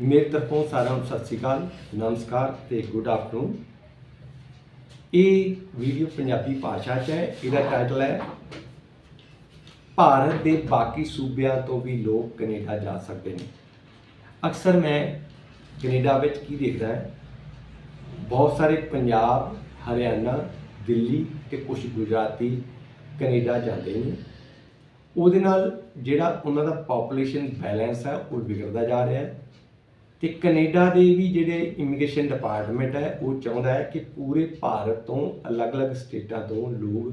ਮੇਰੇ ਤਰਫੋਂ ਸਾਰਿਆਂ ਨੂੰ ਸਤਿ ਸ਼੍ਰੀ ਅਕਾਲ, ਨਮਸਕਾਰ ਤੇ ਗੁੱਡ ਆਫਟਰਨੂਨ ਇਹ ਵੀਡੀਓ ਪੰਜਾਬੀ ਭਾਸ਼ਾ 'ਚ ਹੈ, ਇਹਦਾ ਟਾਈਟਲ ਹੈ, ਭਾਰਤ ਦੇ ਬਾਕੀ ਸੂਬਿਆਂ ਤੋਂ ਵੀ ਲੋਕ ਕੈਨੇਡਾ ਜਾ ਸਕਦੇ ਨੇ। ਅਕਸਰ ਮੈਂ ਕੈਨੇਡਾ ਵਿੱਚ ਕੀ ਦੇਖਦਾ ਹੈ? ਬਹੁਤ ਸਾਰੇ ਪੰਜਾਬ, ਹਰਿਆਣਾ, ਦਿੱਲੀ ਤੇ ਕੁਝ ਗੁਜਰਾਤੀ ਕੈਨੇਡਾ ਜਾਂਦੇ ਨੇ। ਉਹਦੇ ਨਾਲ ਜਿਹੜਾ ਉਹਨਾਂ ਦਾ ਪੋਪੂਲੇਸ਼ਨ ਬੈਲੈਂਸ ਹੈ, ਉਹ ਵਿਗੜਦਾ ਜਾ ਰਿਹਾ ਹੈ। ਤੇ ਕੈਨੇਡਾ ਦੇ ਵੀ ਜਿਹੜੇ ਇਮੀਗ੍ਰੇਸ਼ਨ ਡਿਪਾਰਟਮੈਂਟ ਹੈ, ਉਹ ਚਾਹੁੰਦਾ ਹੈ ਕਿ ਪੂਰੇ ਭਾਰਤ ਤੋਂ ਅਲੱਗ-ਅਲੱਗ ਸਟੇਟਾਂ ਤੋਂ ਲੋਕ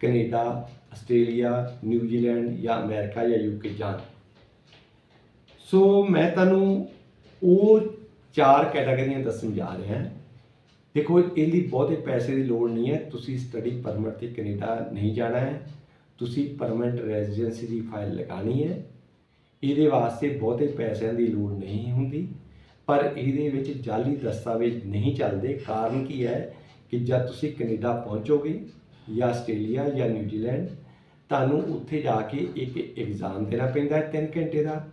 ਕੈਨੇਡਾ, ਆਸਟ੍ਰੇਲੀਆ ਨਿਊਜ਼ੀਲੈਂਡ ਜਾਂ ਅਮਰੀਕਾ ਜਾਂ ਯੂਕੇ ਜਾਣ। ਸੋ ਮੈਂ ਤੁਹਾਨੂੰ ਉਹ ਚਾਰ ਕੈਟਾਗਰੀਆਂ ਦੱਸਣ ਜਾ ਰਿਹਾ ਹਾਂ। ਦੇਖੋ ਇਹ ਲਈ ਬਹੁਤੇ ਪੈਸੇ ਦੀ ਲੋੜ ਨਹੀਂ ਹੈ। ਤੁਸੀਂ ਸਟੱਡੀ ਪਰਮਿਟ ਤੇ ਕੈਨੇਡਾ ਨਹੀਂ ਜਾਣਾ ਹੈ। ਤੁਸੀਂ ਪਰਮਨੈਂਟ ਰੈਜ਼ੀਡੈਂਸੀ ਦੀ ਫਾਈਲ ਲਗਾਣੀ ਹੈ। ਇਹਦੇ ਵਾਸਤੇ ਬਹੁਤੇ ਪੈਸਿਆਂ ਦੀ ਲੋੜ ਨਹੀਂ ਹੁੰਦੀ, ਪਰ ਇਹਦੇ ਵਿੱਚ ਜਾਲੀ ਦਸਤਾਵੇਜ਼ ਨਹੀਂ ਚੱਲਦੇ। ਕਾਰਨ ਕੀ ਹੈ ਕਿ ਜਦ ਤੁਸੀਂ ਕੈਨੇਡਾ ਪਹੁੰਚੋਗੇ ਜਾਂ ਆਸਟ੍ਰੇਲੀਆ ਜਾਂ ਨਿਊਜ਼ੀਲੈਂਡ, ਤੁਹਾਨੂੰ ਉੱਥੇ ਜਾ ਕੇ ਇੱਕ ਐਗਜ਼ਾਮ ਦੇਣਾ ਪੈਂਦਾ ਹੈ 3 ਘੰਟੇ ਦਾ।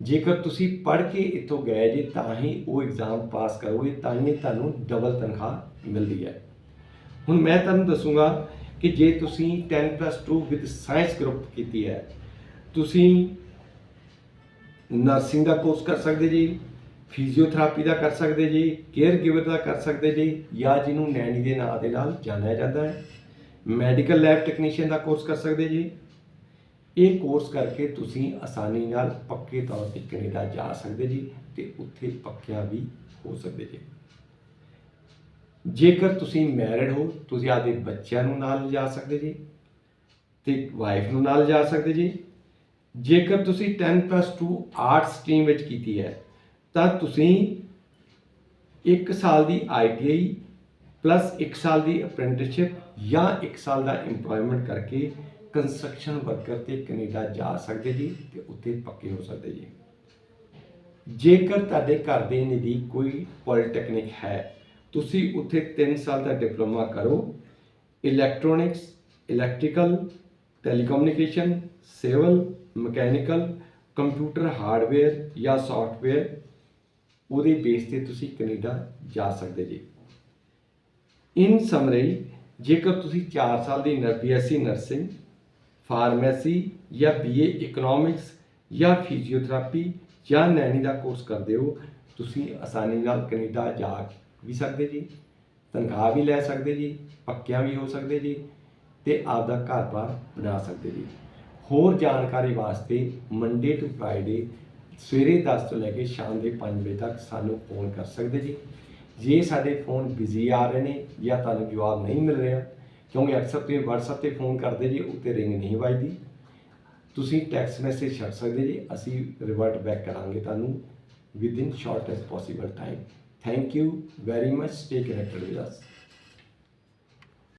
ਜੇਕਰ ਤੁਸੀਂ ਪੜ੍ਹ ਕੇ ਇੱਥੋਂ ਗਏ ਜੇ, ਤਾਂ ਹੀ ਉਹ ਐਗਜ਼ਾਮ ਪਾਸ ਕਰੋਗੇ, ਤਾਂ ਹੀ ਤੁਹਾਨੂੰ ਡਬਲ ਤਨਖਾਹ ਮਿਲਦੀ ਹੈ। ਹੁਣ ਮੈਂ ਤੁਹਾਨੂੰ ਦੱਸੂਗਾ ਕਿ ਜੇ ਤੁਸੀਂ 10+2 ਵਿਦ ਸਾਇੰਸ ਗਰੁੱਪ ਕੀਤੀ ਹੈ, ਤੁਸੀਂ ਨਰਸਿੰਗ ਦਾ ਕੋਰਸ ਕਰ ਸਕਦੇ ਜੀ ਫਿਜ਼ੀਓਥੈਰੇਪੀ ਦਾ ਕਰ ਸਕਦੇ ਜੀ ਕੇਅਰ ਗਿਵਰ ਦਾ ਕਰ ਸਕਦੇ ਜੀ, ਜਾਂ ਜਿਹਨੂੰ ਨੈਣੀ ਦੇ ਨਾਂ ਦੇ ਨਾਲ ਜਾਣਿਆ ਜਾਂਦਾ ਹੈ। ਮੈਡੀਕਲ ਲੈਬ ਟੈਕਨੀਸ਼ੀਅਨ ਦਾ ਕੋਰਸ ਕਰ ਸਕਦੇ ਜੀ। ਇਹ ਕੋਰਸ ਕਰਕੇ ਤੁਸੀਂ ਆਸਾਨੀ ਨਾਲ ਪੱਕੇ ਤੌਰ ਤੇ ਕੈਨੇਡਾ ਜਾ ਸਕਦੇ ਜੀ ਤੇ ਉੱਥੇ ਪੱਕਿਆਂ ਵੀ ਹੋ ਸਕਦੇ ਜੀ। ਜੇਕਰ ਤੁਸੀਂ ਮੈਰਿਡ ਹੋ, ਤੁਸੀਂ ਆਪਦੇ ਬੱਚਿਆਂ ਨੂੰ ਨਾਲ ਜਾ ਸਕਦੇ ਜੀ ਤੇ ਵਾਈਫ ਨੂੰ ਨਾਲ ਜਾ ਸਕਦੇ ਜੀ। ਜੇਕਰ ਤੁਸੀਂ 10+2 ਆਰਟਸ ਸਟਰੀਮ ਵਿੱਚ ਕੀਤੀ ਹੈ, ਤਾਂ ਤੁਸੀਂ 1 ਸਾਲ ਦੀ ਆਈਟੀਆਈ ਪਲੱਸ 1 ਸਾਲ ਦੀ ਅਪ੍ਰੈਂਟਿਸਸ਼ਿਪ ਜਾਂ 1 ਸਾਲ ਦਾ EMPLOYMENT ਕਰਕੇ ਕੰਸਟਰਕਸ਼ਨ ਵਰਕਰ ਤੇ ਕੈਨੇਡਾ ਜਾ ਸਕਦੇ ਜੀ ਤੇ ਉੱਥੇ ਪੱਕੇ ਹੋ ਸਕਦੇ ਜੀ। ਜੇਕਰ ਤੁਹਾਡੇ ਘਰ ਦੇ ਨਜ਼ਦੀਕ ਕੋਈ ਪੋਲੀਟੈਕਨਿਕ ਹੈ, ਤੁਸੀਂ ਉੱਥੇ 3 ਸਾਲ ਦਾ ਡਿਪਲੋਮਾ ਕਰੋ। Electronics electrical telecommunication civil mechanical, computer hardware ਜਾਂ ਸੌਫਟਵੇਅਰ ਉਹਦੇ ਬੇਸ ਤੇ ਤੁਸੀਂ ਕੈਨੇਡਾ ਜਾ ਸਕਦੇ ਜੀ। ਇਨ ਸਮਰੀ ਜੇਕਰ ਤੁਸੀਂ 4 ਸਾਲ ਦੀ ਬੀਐਸਸੀ ਨਰਸਿੰਗ ਫਾਰਮੇਸੀ ਜਾਂ ਬੀਏ ਇਕਨੋਮਿਕਸ ਜਾਂ ਫਿਜ਼ੀਓਥੈਰੇਪੀ ਜਾਂ ਨੈਣੀ ਦਾ ਕੋਰਸ ਕਰਦੇ ਹੋ, ਤੁਸੀਂ ਆਸਾਨੀ ਨਾਲ ਕੈਨੇਡਾ ਜਾ ਵੀ ਸਕਦੇ ਜੀ, ਤਨਖਾਹ ਵੀ ਲੈ ਸਕਦੇ ਜੀ, ਪੱਕਿਆਂ ਵੀ ਹੋ ਸਕਦੇ ਜੀ ਤੇ ਆਪਦਾ ਘਰ-ਬਾਰ ਬਣਾ ਸਕਦੇ ਜੀ। ਹੋਰ ਜਾਣਕਾਰੀ ਵਾਸਤੇ ਮੰਡੇ ਟੂ ਫਰਾਈਡੇ ਸਵੇਰੇ 10 ਤੋਂ ਲੈ ਕੇ ਸ਼ਾਮ ਦੇ 5 ਵਜੇ ਤੱਕ ਸਾਨੂੰ ਫੋਨ ਕਰ ਸਕਦੇ ਜੀ। ਜੇ ਸਾਡੇ ਫੋਨ ਬਿਜ਼ੀ ਆ ਰਹੇ ਨੇ ਜਾਂ ਤੁਹਾਨੂੰ ਜਵਾਬ ਨਹੀਂ ਮਿਲ ਰਿਹਾ, ਕਿਉਂਕਿ ਅਕਸਰ ਤੁਸੀਂ WhatsApp ਤੇ ਫੋਨ ਕਰਦੇ ਜੀ, ਉੱਤੇ ਰਿੰਗ ਨਹੀਂ ਵੱਜਦੀ। ਤੁਸੀਂ ਟੈਕਸਟ ਮੈਸੇਜ ਛੱਡ ਸਕਦੇ ਜੀ, ਅਸੀਂ ਰਿਵਰਟ ਬੈਕ ਕਰਾਂਗੇ ਤੁਹਾਨੂੰ within shortest possible time thank you very much stay connected with us